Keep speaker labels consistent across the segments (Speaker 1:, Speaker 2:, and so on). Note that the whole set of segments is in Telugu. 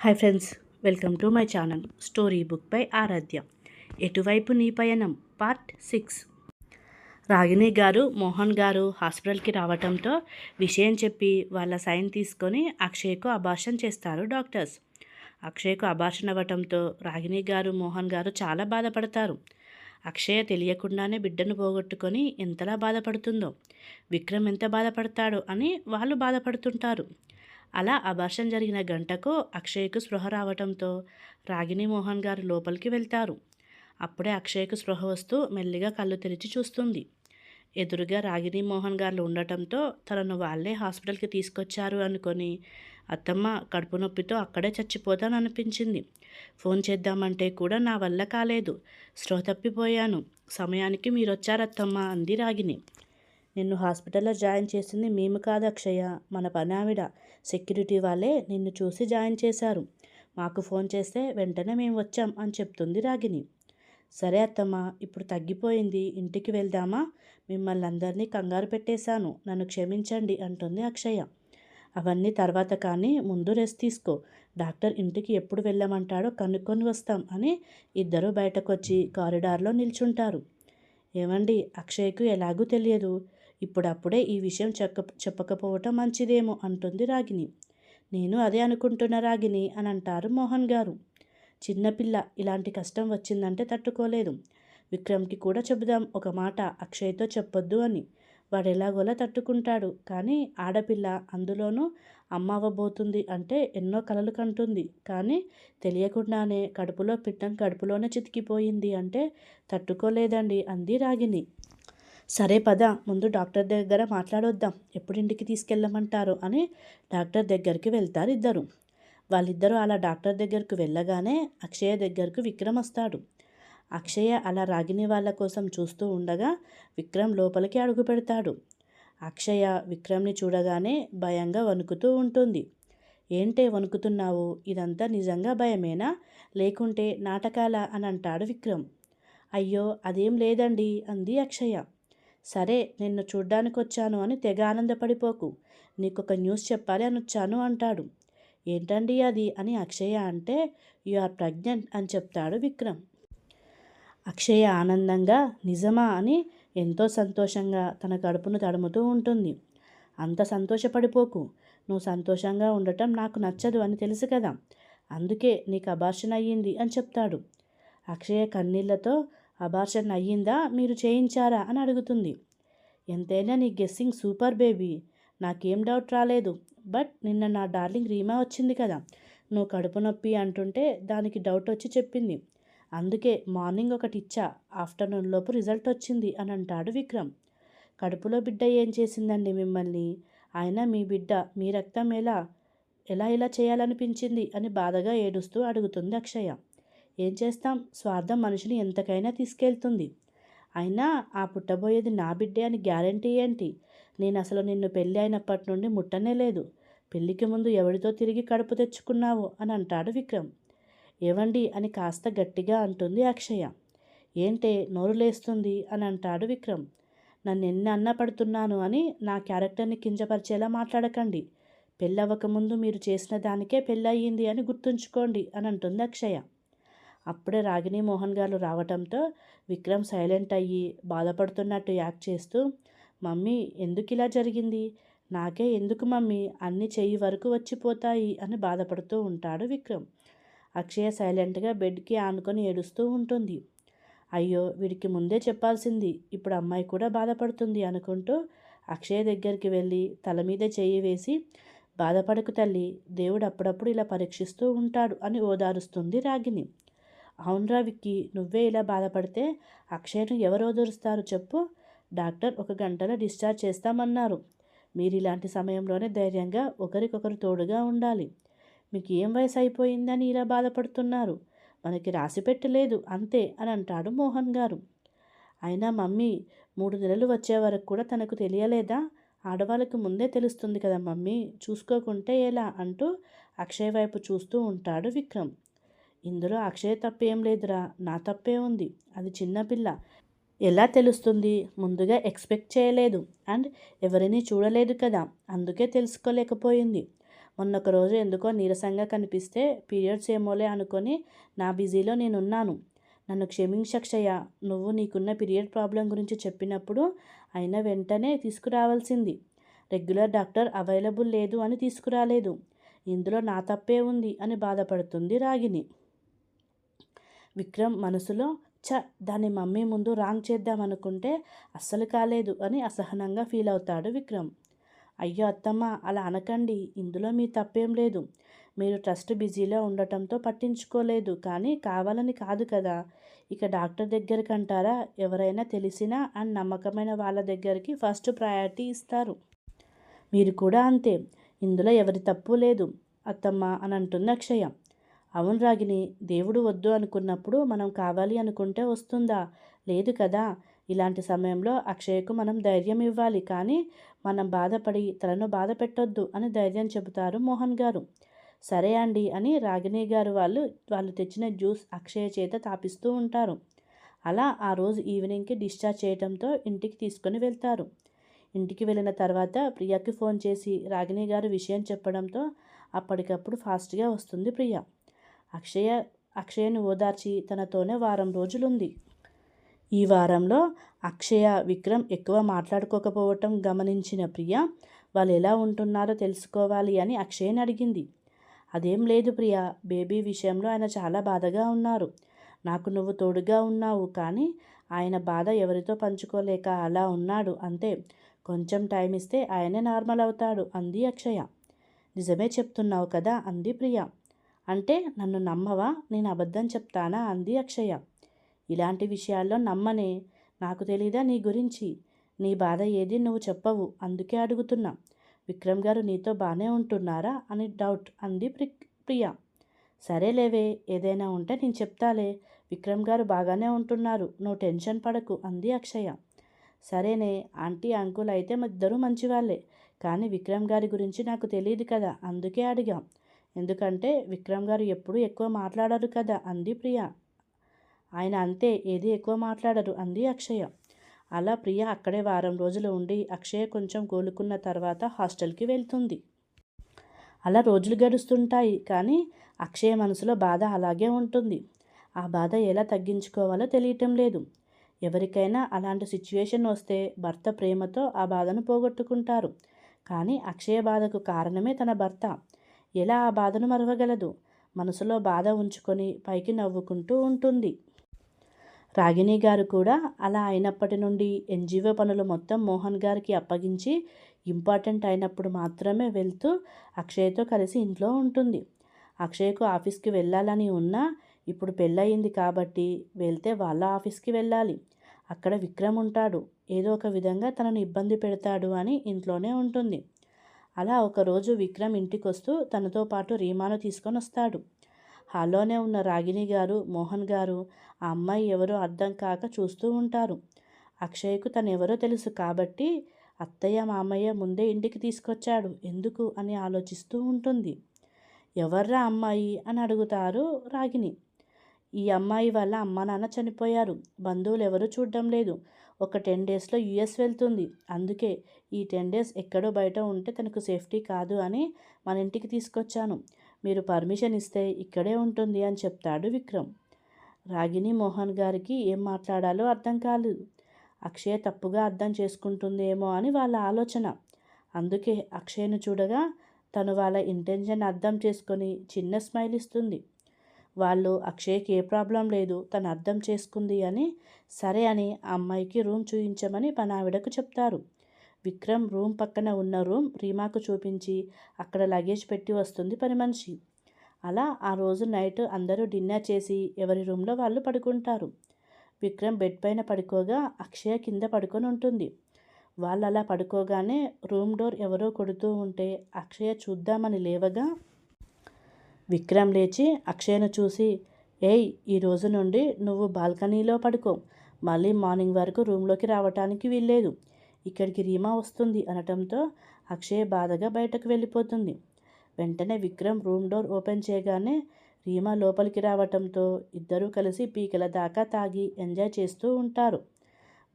Speaker 1: Hi friends welcome to my channel story book by Aaradhya. ఎటువైపు నీ పయనం? Part six. రాగిణి గారు మోహన్ గారు హాస్పిటల్కి రావటంతో విషయం చెప్పి వాళ్ళ సైన్ తీసుకొని అక్షయ్కు అభాషణ చేస్తారు డాక్టర్స్. అక్షయ్కు అభాషణ అవ్వటంతో రాగిణి గారు మోహన్ గారు చాలా బాధపడతారు. అక్షయ తెలియకుండానే బిడ్డను పోగొట్టుకొని ఎంతలా బాధపడుతుందో విక్రమ్ ఎంత బాధపడతాడో అని వాళ్ళు బాధపడుతుంటారు. అలా అబార్షన్ జరిగిన గంటకు అక్షయ్కు స్పృహ రావటంతో రాగిణి మోహన్ గారు లోపలికి వెళ్తారు. అప్పుడే అక్షయ్కు స్పృహ వస్తూ మెల్లిగా కళ్ళు తెరిచి చూస్తుంది. ఎదురుగా రాగిణి మోహన్ గారు ఉండటంతో తనను వాళ్ళే హాస్పిటల్కి తీసుకొచ్చారు అనుకొని అత్తమ్మ కడుపు నొప్పితో అక్కడే చచ్చిపోతాను అనిపించింది ఫోన్ చేద్దామంటే కూడా నా వల్ల కాలేదు. స్పృహ తప్పిపోయాను. సమయానికి మీరొచ్చారత్తమ్మ అంది రాగిణి. నిన్ను హాస్పిటల్లో జాయిన్ చేసింది మేము కాదు అక్షయ. మన పనావిడ. సెక్యూరిటీ వాళ్ళే నిన్ను చూసి జాయిన్ చేశారు. మాకు ఫోన్ చేస్తే వెంటనే మేము వచ్చాం అని చెప్తుంది రాగిని సరే అత్తమ్మ ఇప్పుడు తగ్గిపోయింది. ఇంటికి వెళ్దామా? మిమ్మల్ని అందరినీ కంగారు పెట్టేశాను. నన్ను క్షమించండి అంటుంది అక్షయ. అవన్నీ తర్వాత కానీ ముందు రెస్ట్ తీసుకో. డాక్టర్ ఇంటికి ఎప్పుడు వెళ్ళమంటాడో కనుక్కొని వస్తాం అని ఇద్దరు బయటకు వచ్చి కారిడార్లో నిల్చుంటారు. ఏమండి అక్షయ్కు ఎలాగూ తెలియదు. ఇప్పుడప్పుడే ఈ విషయం చెక్క చెప్పకపోవటం మంచిదేమో అంటుంది రాగిని నేను అదే అనుకుంటున్న రాగిని అని అంటారు మోహన్ గారు. చిన్నపిల్ల ఇలాంటి కష్టం వచ్చిందంటే తట్టుకోలేదు. విక్రమ్కి కూడా చెబుదాం ఒక మాట అక్షయ్తో చెప్పొద్దు అని. వాడు ఎలాగోలా తట్టుకుంటాడు. కానీ ఆడపిల్ల అందులోనూ అమ్మ అవ్వబోతుంది అంటే ఎన్నో కలలు కంటుంది. కానీ తెలియకుండానే కడుపులో పిట్టం కడుపులోనే చితికిపోయింది అంటే తట్టుకోలేదండి అంది రాగిని సరే పద ముందు డాక్టర్ దగ్గర మాట్లాడొద్దాం. ఎప్పుడు ఇంటికి తీసుకెళ్ళమంటారు? అని డాక్టర్ దగ్గరికి వెళ్తారు ఇద్దరు వాళ్ళిద్దరూ అలా డాక్టర్ దగ్గరకు వెళ్ళగానే అక్షయ దగ్గరకు విక్రమ్ వస్తాడు. అక్షయ అలా రాగిని వాళ్ళ కోసం చూస్తూ ఉండగా విక్రమ్ లోపలికి అడుగు పెడతాడు. అక్షయ విక్రమ్ని చూడగానే భయంగా వణుకుతూ ఉంటుంది. ఏంటే వణుకుతున్నావు? ఇదంతా నిజంగా భయమేనా? లేకుంటే నాటకాల? అని అంటాడు విక్రమ్. అయ్యో అదేం లేదండి అంది అక్షయ. సరే నిన్ను చూడ్డానికి వచ్చాను అని తెగ ఆనందపడిపోకు. నీకు ఒక న్యూస్ చెప్పాలి అని వచ్చాను అంటాడు. ఏంటండి అది? అని అక్షయ అంటే యు ఆర్ ప్రెగ్నెంట్ అని చెప్తాడు విక్రమ్. అక్షయ ఆనందంగా నిజమా అని ఎంతో సంతోషంగా తన కడుపును తడుముతూ ఉంటుంది. అంత సంతోషపడిపోకు. నువ్వు సంతోషంగా ఉండటం నాకు నచ్చదు అని తెలుసు కదా. అందుకే నీకు అబార్షన్ అయ్యింది అని చెప్తాడు. అక్షయ కన్నీళ్ళతో అబార్షన్ అయ్యిందా? మీరు చేయించారా? అని అడుగుతుంది. ఎంతైనా నీ గెస్సింగ్ సూపర్ బేబీ. నాకేం డౌట్ రాలేదు. బట్ నిన్న నా డార్లింగ్ రీమా వచ్చింది కదా. నువ్వు కడుపు నొప్పి అంటుంటే దానికి డౌట్ వచ్చి చెప్పింది. అందుకే మార్నింగ్ ఒకటి ఇచ్చా. ఆఫ్టర్నూన్ లోపు రిజల్ట్ వచ్చింది అని అంటాడు విక్రమ్. కడుపులో బిడ్డ ఏం చేసిందండి మిమ్మల్ని? ఆయన మీ బిడ్డ. మీ రక్తం ఎలా? ఎలా ఇలా చేయాలనిపించింది? అని బాధగా ఏడుస్తూ అడుగుతుంది అక్షయ. ఏం చేస్తాం? స్వార్థం మనిషిని ఎంతకైనా తీసుకెళ్తుంది. అయినా ఆ పుట్టబోయేది నా బిడ్డే అని గ్యారంటీ ఏంటి? నేను అసలు నిన్ను పెళ్ళి అయినప్పటి నుండి ముట్టనే లేదు. పెళ్ళికి ముందు ఎవరితో తిరిగి కడుపు తెచ్చుకున్నావు? అని అంటాడు విక్రమ్. ఏవండి? అని కాస్త గట్టిగా అంటుంది అక్షయ. ఏంటే? నోరు లేస్తుంది అని అంటాడు విక్రమ్. నన్ను ఎన్ని అన్న పడుతున్నాను అని నా క్యారెక్టర్ని కించపరిచేలా మాట్లాడకండి. పెళ్ళవ్వకముందు మీరు చేసిన దానికే పెళ్ళయ్యింది అని గుర్తుంచుకోండి అని అంటుంది అక్షయ. అప్పుడే రాగిణి మోహన్ గారు రావటంతో విక్రమ్ సైలెంట్ అయ్యి బాధపడుతున్నట్టు యాక్ట్ చేస్తూ మమ్మీ ఎందుకు ఇలా జరిగింది? నాకే ఎందుకు మమ్మీ? అన్ని చెయ్యి వరకు వచ్చిపోతాయి అని బాధపడుతూ ఉంటాడు విక్రమ్. అక్షయ సైలెంట్గా బెడ్కి ఆనుకొని ఏడుస్తూ ఉంటుంది. అయ్యో వీడికి ముందే చెప్పాల్సింది ఇప్పుడు అమ్మాయి కూడా బాధపడుతుంది అనుకుంటూ అక్షయ దగ్గరికి వెళ్ళి తల మీద చెయ్యి వేసి బాధపడకు తల్లి దేవుడు అప్పుడప్పుడు ఇలా పరీక్షిస్తూ ఉంటాడు అని ఓదారుస్తుంది రాగిని అవునరా విక్కి నువ్వే ఇలా బాధపడితే అక్షయను ఎవరు ఓదారుస్తారు చెప్పు. డాక్టర్ ఒక గంటలో డిశ్చార్జ్ చేస్తామన్నారు. మీరు ఇలాంటి సమయంలోనే ధైర్యంగా ఒకరికొకరు తోడుగా ఉండాలి. మీకు ఏం వయసు అయిపోయిందని ఇలా బాధపడుతున్నారు? మనకి రాసి పెట్టలేదు అంతే అని అంటాడు మోహన్ గారు. అయినా మమ్మీ మూడు నెలలు వచ్చే వరకు కూడా తనకు తెలియలేదా? ఆడవాళ్ళకి ముందే తెలుస్తుంది కదా మమ్మీ చూసుకోకుంటే ఎలా అంటూ అక్షయ్ వైపు చూస్తూ ఉంటాడు విక్రమ్. ఇందులో అక్షయ్ తప్పేం లేదురా నా తప్పే ఉంది అది చిన్నపిల్ల ఎలా తెలుస్తుంది? ముందుగా ఎక్స్పెక్ట్ చేయలేదు అండ్ ఎవరిని చూడలేదు కదా అందుకే తెలుసుకోలేకపోయింది. మొన్నొక రోజు ఎందుకో నీరసంగా కనిపిస్తే పీరియడ్స్ ఏమోలే అనుకొని నా బిజీలో నేనున్నాను. నన్ను క్షమించక్షయ్య నువ్వు నీకున్న పీరియడ్ ప్రాబ్లం గురించి చెప్పినప్పుడు అయినా వెంటనే తీసుకురావాల్సింది. రెగ్యులర్ డాక్టర్ అవైలబుల్ లేదు అని తీసుకురాలేదు. ఇందులో నా తప్పే ఉంది అని బాధపడుతుంది రాగిని విక్రమ్ మనసులో చ దాని మమ్మీ ముందు రాంగ్ చేద్దామనుకుంటే అస్సలు కాలేదు అని అసహనంగా ఫీల్ అవుతాడు విక్రమ్. అయ్యో అత్తమ్మ అలా అనకండి ఇందులో మీ తప్పేం లేదు. మీరు ట్రస్ట్ బిజీలో ఉండటంతో పట్టించుకోలేదు కానీ కావాలని కాదు కదా. ఇక డాక్టర్ దగ్గరికి అంటారా? ఎవరైనా తెలిసినా అండ్ నమ్మకమైన వాళ్ళ దగ్గరికి ఫస్ట్ ప్రయారిటీ ఇస్తారు. మీరు కూడా అంతే. ఇందులో ఎవరి తప్పు లేదు. అత్తమ్మ అని అంటుంది అక్షయ. అవును రాగిని దేవుడు వద్దు అనుకున్నప్పుడు మనం కావాలి అనుకుంటే వస్తుందా? లేదు కదా. ఇలాంటి సమయంలో అక్షయకు మనం ధైర్యం ఇవ్వాలి. కానీ మనం బాధపడి తనను బాధ పెట్టొద్దు అని ధైర్యం చెబుతారు మోహన్ గారు. సరే అండి అని రాగిణి గారు వాళ్ళు వాళ్ళు తెచ్చిన జ్యూస్ అక్షయ చేత తాపిస్తూ ఉంటారు. అలా ఆ రోజు ఈవినింగ్కి డిశ్చార్జ్ చేయడంతో ఇంటికి తీసుకొని వెళ్తారు. ఇంటికి వెళ్ళిన తర్వాత ప్రియాకి ఫోన్ చేసి రాగిణి గారు విషయం చెప్పడంతో అప్పటికప్పుడు ఫాస్ట్గా వస్తుంది ప్రియ. అక్షయ అక్షయను ఓదార్చి తనతోనే వారం రోజులుంది. ఈ వారంలో అక్షయ విక్రమ్ ఎక్కువ మాట్లాడుకోకపోవటం గమనించిన ప్రియ వాళ్ళు ఎలా ఉంటున్నారో తెలుసుకోవాలి అని అక్షయ్ని అడిగింది. అదేం లేదు ప్రియ బేబీ విషయంలో ఆయన చాలా బాధగా ఉన్నారు. నాకు నువ్వు తోడుగా ఉన్నావు కానీ ఆయన బాధ ఎవరితో పంచుకోలేక అలా ఉన్నాడు అంతే. కొంచెం టైం ఇస్తే ఆయనే నార్మల్ అవుతాడు అంది అక్షయ. నిజమే చెప్తున్నావు కదా అంది ప్రియ. అంటే నన్ను నమ్మవా? నేను అబద్ధం చెప్తానా? అంది అక్షయ. ఇలాంటి విషయాల్లో నమ్మనే. నాకు తెలీదా నీ గురించి? నీ బాధ ఏది నువ్వు చెప్పవు. అందుకే అడుగుతున్నా. విక్రమ్ గారు నీతో బాగానే ఉంటున్నారా? అని డౌట్ అంది ప్రి ప్రియ. సరేలేవే ఏదైనా ఉంటే నేను చెప్తాలే. విక్రమ్ గారు బాగానే ఉంటున్నారు. నువ్వు టెన్షన్ పడకు అంది అక్షయ. సరేనే ఆంటీ అంకుల్ అయితే ఇద్దరు మంచివాళ్ళే. కానీ విక్రమ్ గారి గురించి నాకు తెలియదు కదా అందుకే అడిగాం. ఎందుకంటే విక్రమ్ గారు ఎప్పుడూ ఎక్కువ మాట్లాడరు కదా అంది ప్రియ. ఆయన అంతే ఏది ఎక్కువ మాట్లాడరు అంది అక్షయ. అలా ప్రియ అక్కడే వారం రోజులు ఉండి అక్షయ కొంచెం కోలుకున్న తర్వాత హాస్టల్కి వెళ్తుంది. అలా రోజులు గడుస్తుంటాయి కానీ అక్షయ మనసులో బాధ అలాగే ఉంటుంది. ఆ బాధ ఎలా తగ్గించుకోవాలో తెలియటం లేదు. ఎవరికైనా అలాంటి సిచ్యువేషన్ వస్తే భర్త ప్రేమతో ఆ బాధను పోగొట్టుకుంటారు. కానీ అక్షయ బాధకు కారణమే తన భర్త. ఎలా ఆ బాధను మరవగలదు? మనసులో బాధ ఉంచుకొని పైకి నవ్వుకుంటూ ఉంటుంది. రాగిణి గారు కూడా అలా అయినప్పటి నుండి ఎన్జిఓ పనులు మొత్తం మోహన్ గారికి అప్పగించి ఇంపార్టెంట్ అయినప్పుడు మాత్రమే వెళ్తూ అక్షయ్తో కలిసి ఇంట్లో ఉంటుంది. అక్షయ్కు ఆఫీస్కి వెళ్ళాలని ఉన్నా ఇప్పుడు పెళ్ళయింది కాబట్టి వెళ్తే వాళ్ళ ఆఫీస్కి వెళ్ళాలి. అక్కడ విక్రమ్ ఉంటాడు. ఏదో ఒక విధంగా తనను ఇబ్బంది పెడతాడు అని ఇంట్లోనే ఉంటుంది. అలా ఒకరోజు విక్రమ్ ఇంటికొస్తూ తనతో పాటు రీమాను తీసుకొని వస్తాడు. హాల్లోనే ఉన్న రాగిణి గారు మోహన్ గారు ఆ అమ్మాయి ఎవరో అర్థం కాక చూస్తూ ఉంటారు. అక్షయ్కు తనెవరో తెలుసు కాబట్టి అత్తయ్య మామయ్య ముందే ఇంటికి తీసుకొచ్చాడు. ఎందుకు? అని ఆలోచిస్తూ ఉంటుంది. ఎవర్రా అమ్మాయి? అని అడుగుతారు రాగిణి. ఈ అమ్మాయి వల్ల అమ్మ నాన్న చనిపోయారు. బంధువులు ఎవరు చూడడం లేదు. ఒక టెన్ డేస్లో యుఎస్ వెళ్తుంది. అందుకే ఈ టెన్ డేస్ ఎక్కడో బయట ఉంటే తనకు సేఫ్టీ కాదు అని మన ఇంటికి తీసుకొచ్చాను. మీరు పర్మిషన్ ఇస్తే ఇక్కడే ఉంటుంది అని చెప్తాడు విక్రమ్. రాగిణి మోహన్ గారికి ఏం మాట్లాడాలో అర్థం కాలేదు అక్షయ తప్పుగా అర్థం చేసుకుంటుందేమో అని వాళ్ళ ఆలోచన. అందుకే అక్షయ్ను చూడగా తను వాళ్ళ ఇంటెన్షన్ అర్థం చేసుకొని చిన్న స్మైల్ ఇస్తుంది. వాళ్ళు అక్షయ్కి ఏ ప్రాబ్లం లేదు తను అర్థం చేసుకుంది అని సరే అని ఆ అమ్మాయికి రూమ్ చూపించమని పనావిడకు చెప్తారు. విక్రమ్ రూమ్ పక్కన ఉన్న రూమ్ రీమాకు చూపించి అక్కడ లగేజ్ పెట్టి వస్తుంది పని మనిషి. అలా ఆ రోజు నైట్ అందరూ డిన్నర్ చేసి ఎవరి రూమ్లో వాళ్ళు పడుకుంటారు. విక్రమ్ బెడ్ పైన పడుకోగా అక్షయ కింద పడుకొని ఉంటుంది. వాళ్ళు అలా పడుకోగానే రూమ్ డోర్ ఎవరో కొడుతూ ఉంటే అక్షయ చూద్దామని లేవగా విక్రమ్ లేచి అక్షయను చూసి ఏయ్ ఈ రోజు నుండి నువ్వు బాల్కనీలో పడుకో. మళ్ళీ మార్నింగ్ వరకు రూమ్లోకి రావటానికి వీల్లేదు. ఇక్కడికి రీమా వస్తుంది అనటంతో అక్షయ్ బాధగా బయటకు వెళ్ళిపోతుంది. వెంటనే విక్రమ్ రూమ్ డోర్ ఓపెన్ చేయగానే రీమా లోపలికి రావటంతో ఇద్దరూ కలిసి పీకల దాకా తాగి ఎంజాయ్ చేస్తూ ఉంటారు.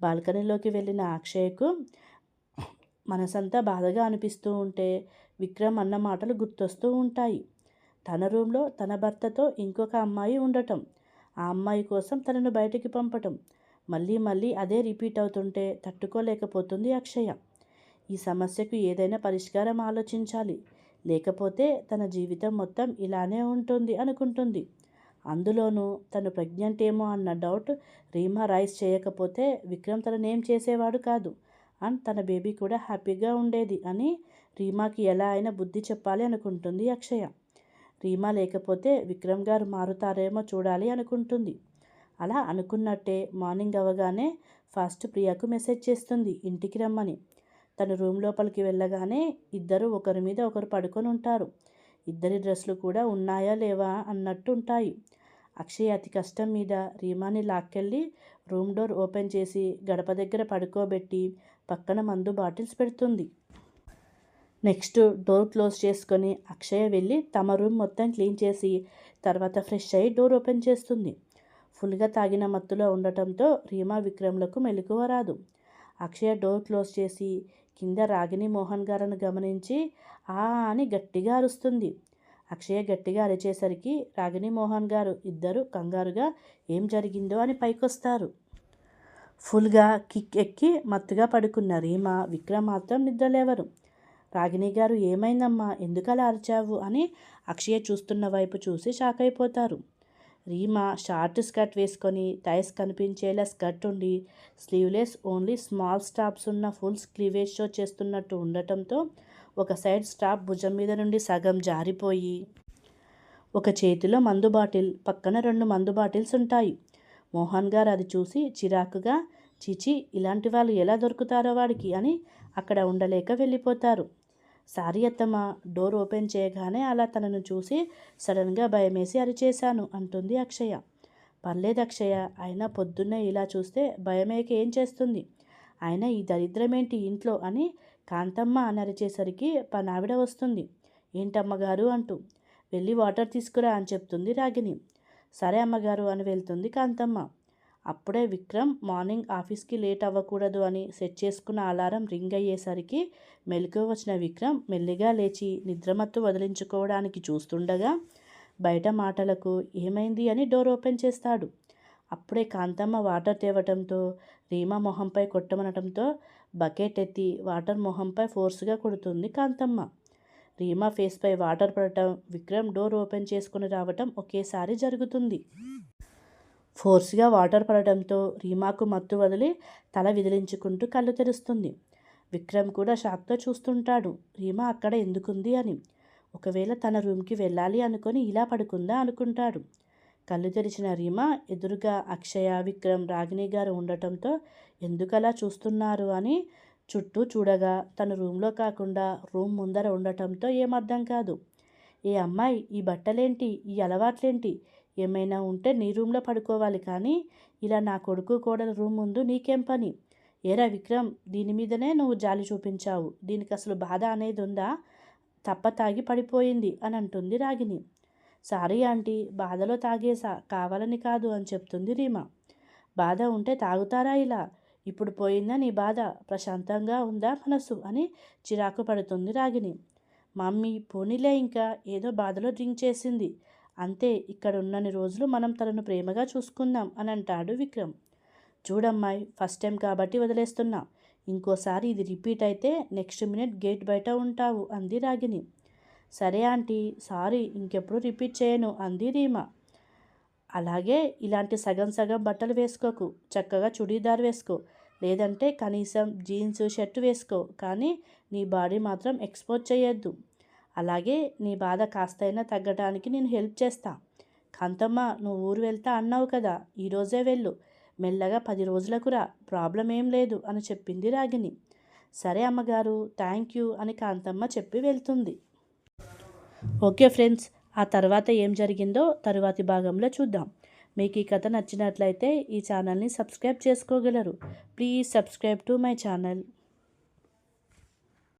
Speaker 1: బాల్కనీలోకి వెళ్ళిన అక్షయ్కు మనసంతా బాధగా అనిపిస్తూ ఉంటే విక్రమ్ అన్న మాటలు గుర్తొస్తూ ఉంటాయి. తన రూమ్లో తన భర్తతో ఇంకొక అమ్మాయి ఉండటం ఆ అమ్మాయి కోసం తనను బయటికి పంపటం. మళ్ళీ మళ్ళీ అదే రిపీట్ అవుతుంటే తట్టుకోలేకపోతుంది అక్షయ. ఈ సమస్యకు ఏదైనా పరిష్కారం ఆలోచించాలి. లేకపోతే తన జీవితం మొత్తం ఇలానే ఉంటుంది అనుకుంటుంది. అందులోనూ తను ప్రెగ్నెంట్ ఏమో అన్న డౌట్ రీమా రైస్ చేయకపోతే విక్రమ్ తననేం చేసేవాడు కాదు. అండ్ తన బేబీ కూడా హ్యాపీగా ఉండేది అని రీమాకి ఎలా అయినా బుద్ధి చెప్పాలి అనుకుంటుంది అక్షయ. రీమా లేకపోతే విక్రమ్ గారు మారుతారేమో చూడాలి అనుకుంటుంది. అలా అనుకున్నట్టే మార్నింగ్ అవ్వగానే ఫస్ట్ ప్రియాకు మెసేజ్ చేస్తుంది ఇంటికి రమ్మని. తను రూమ్ లోపలికి వెళ్ళగానే ఇద్దరు ఒకరి మీద ఒకరు పడుకొని ఉంటారు. ఇద్దరి డ్రెస్సులు కూడా ఉన్నాయా లేవా అన్నట్టు ఉంటాయి అక్షయ్ అతి కష్టం మీద రీమాని లాక్కెళ్ళి రూమ్ డోర్ ఓపెన్ చేసి గడప దగ్గర పడుకోబెట్టి పక్కన మందు బాటిల్స్ పెడుతుంది. నెక్స్ట్ డోర్ క్లోజ్ చేసుకొని అక్షయ వెళ్ళి తమ రూమ్ మొత్తం క్లీన్ చేసి తర్వాత ఫ్రెష్ అయ్యి డోర్ ఓపెన్ చేస్తుంది. ఫుల్గా తాగిన మత్తులో ఉండటంతో రీమా విక్రమ్లకు మెలకువ రాదు. అక్షయ డోర్ క్లోజ్ చేసి కింద రాగిని మోహన్ గారను గమనించి ఆ అని గట్టిగా అరుస్తుంది. అక్షయ గట్టిగా అరిచేసరికి రాగిని మోహన్ గారు ఇద్దరు కంగారుగా ఏం జరిగిందో అని పైకొస్తారు. ఫుల్గా కిక్ ఎక్కి మత్తుగా పడుకున్న రీమా విక్రమ్ మాత్రం నిద్రలేవరు. రాగిణి గారు ఏమైందమ్మా? ఎందుకలా అరిచావు? అని అక్షయ చూస్తున్న వైపు చూసి షాక్ అయిపోతారు రీమా షార్ట్ స్కర్ట్ వేసుకొని టైస్ కనిపించేలా స్కర్ట్ ఉండి స్లీవ్లెస్ ఓన్లీ స్మాల్ స్టాప్స్ ఉన్న ఫుల్ స్లీవేజ్ షో చేస్తున్నట్టు ఉండటంతో ఒక సైడ్ స్టాప్ భుజం మీద నుండి సగం జారిపోయి ఒక చేతిలో మందు బాటిల్ పక్కన రెండు మందు బాటిల్స్ ఉంటాయి. మోహన్ గారు అది చూసి చిరాకుగా చిచి ఇలాంటి వాళ్ళు ఎలా దొరుకుతారో వాడికి? అని అక్కడ ఉండలేక వెళ్ళిపోతారు. సారీ అత్తమ్మ డోర్ ఓపెన్ చేయగానే అలా తనను చూసి సడన్గా భయమేసి అరిచేశాను అంటుంది అక్షయ. పర్లేదు అక్షయ అయినా పొద్దున్నే ఇలా చూస్తే భయమేక ఏం చేస్తుంది? అయినా ఈ దరిద్రమేంటి ఇంట్లో అని కాంతమ్మ అని అరిచేసరికి పనావిడ వస్తుంది. ఏంటమ్మగారు అంటూ వెళ్ళి వాటర్ తీసుకురా అని చెప్తుంది రాగిని సరే అమ్మగారు అని వెళ్తుంది కాంతమ్మ. అప్పుడే విక్రమ్ మార్నింగ్ ఆఫీస్కి లేట్ అవ్వకూడదు అని సెట్ చేసుకున్న అలారం రింగ్ అయ్యేసరికి మెలకు వచ్చిన విక్రమ్ మెల్లిగా లేచి నిద్రమత్తు వదిలించుకోవడానికి చూస్తుండగా బయట మాటలకు ఏమైంది అని డోర్ ఓపెన్ చేస్తాడు. అప్పుడే కాంతమ్మ వాటర్ తేవటంతో రీమా మొహంపై కొట్టమనటంతో బకెట్ ఎత్తి వాటర్ మొహంపై ఫోర్స్గా కొడుతుంది కాంతమ్మ. రీమా ఫేస్పై వాటర్ పడటం విక్రమ్ డోర్ ఓపెన్ చేసుకుని రావటం ఒకేసారి జరుగుతుంది. ఫోర్స్గా వాటర్ పడటంతో రీమాకు మత్తు వదిలి తల విదిలించుకుంటూ కళ్ళు తెరుస్తుంది. విక్రమ్ కూడా షాక్తో చూస్తుంటాడు. రీమా అక్కడ ఎందుకుంది అని. ఒకవేళ తన రూమ్కి వెళ్ళాలి అనుకొని ఇలా పడుకుందా అనుకుంటాడు. కళ్ళు తెరిచిన రీమా ఎదురుగా అక్షయ విక్రమ్ రాగిణి గారు ఉండటంతో ఎందుకలా చూస్తున్నారు అని చుట్టూ చూడగా తన రూమ్లో కాకుండా రూమ్ ముందర ఉండటంతో ఏమర్థం కాదు. ఏ అమ్మాయి ఈ బట్టలేంటి ఈ అలవాట్లేంటి ఏమైనా ఉంటే నీ రూమ్లో పడుకోవాలి కానీ ఇలా నా కొడుకు కోడల రూమ్ ముందు నీకేం పని? ఏరా విక్రమ్ దీని మీదనే నువ్వు జాలి చూపించావు. దీనికి అసలు బాధ అనేది ఉందా? తప్ప తాగి పడిపోయింది అని అంటుంది రాగిని సారీ ఆంటీ బాధలో తాగేసా కావాలని కాదు అని చెప్తుంది రీమా. బాధ ఉంటే తాగుతారా ఇలా? ఇప్పుడు పోయిందా నీ బాధ? ప్రశాంతంగా ఉందా మనసు? అని చిరాకు పడుతుంది రాగిని మమ్మీ పోనీలే ఇంకా ఏదో బాధలో డ్రింక్ చేసింది. అంతే ఇక్కడ ఉన్నన్ని రోజులు మనం తనను ప్రేమగా చూసుకుందాం అని అంటాడు విక్రమ్. చూడమ్మాయి ఫస్ట్ టైం కాబట్టి వదిలేస్తున్నా. ఇంకోసారి ఇది రిపీట్ అయితే నెక్స్ట్ మినిట్ గేట్ బయట ఉంటావు అంది రాగిని సరే ఆంటీ సారీ ఇంకెప్పుడు రిపీట్ చేయను అంది రీమా. అలాగే ఇలాంటి సగం సగం బట్టలు వేసుకోకు చక్కగా చుడీదార్ వేసుకో. లేదంటే కనీసం జీన్స్ షర్ట్ వేసుకో కానీ నీ బాడీ మాత్రం ఎక్స్పోజ్ చేయొద్దు. అలాగే నీ బాధ కాస్తైనా తగ్గడానికి నేను హెల్ప్ చేస్తా. కాంతమ్మ నువ్వు ఊరు వెళ్తా అన్నావు కదా ఈరోజే వెళ్ళు. మెల్లగా పది రోజులకు రా ప్రాబ్లం ఏం లేదు అని చెప్పింది రాగిని సరే అమ్మగారు థ్యాంక్ యూ అని కాంతమ్మ చెప్పి వెళ్తుంది. ఓకే ఫ్రెండ్స్ ఆ తర్వాత ఏం జరిగిందో తరువాతి భాగంలో చూద్దాం. మీకు ఈ కథ నచ్చినట్లయితే ఈ ఛానల్ని సబ్స్క్రైబ్ చేసుకోగలరు. Please subscribe to my channel.